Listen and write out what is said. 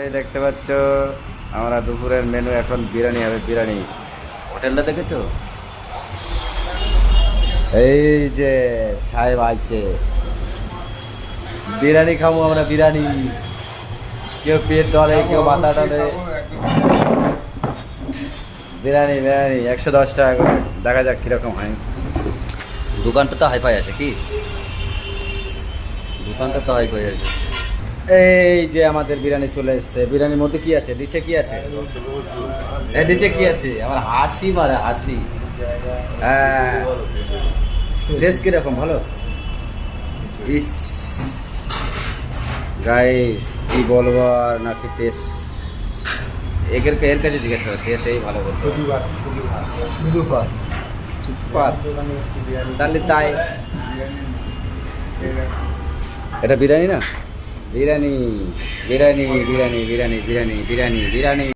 এই দেখতে পাচ্ছ, আমরা দুপুরের মেনু এখন বিরিয়ানি হবে, বিরিয়ানি। হোটেলটা দেখেছ? এই যে সাহেব আছে বিরিয়ানি খাব আমরা, বিরিয়ানি। কেউ পেট ডলে কেউ মাথা ডলে বিরিয়ানি বিরিয়ানি, একশো দশ টাকা দেখা যাক কীরকম হয়। দোকানটা তো হাইফাই আছে কি? দোকানটা তো হাইফাই আছে। এই যে আমাদের বিরিয়ানি চলে এসছে। বিরিয়ানির মধ্যে কি আছে? নিচে কি আছে? এই নিচে কি আছে? আমার হাসি মারে হাসি। হ্যাঁ। টেস্ট কীরকম? ভালো? ইস। গাইস কি বলব আর নাকি টেস্ট এগের এর কাছে জিজ্ঞেস করো টেস্ট এই ভালো বলতো তাহলে তাই। এটা বিরিয়ানি না? বিরিয়ানি বিরিয়ানি বিরিয়ানি বিরিয়ানি বিরিয়ানি বিরিয়ানি বিরিয়ানি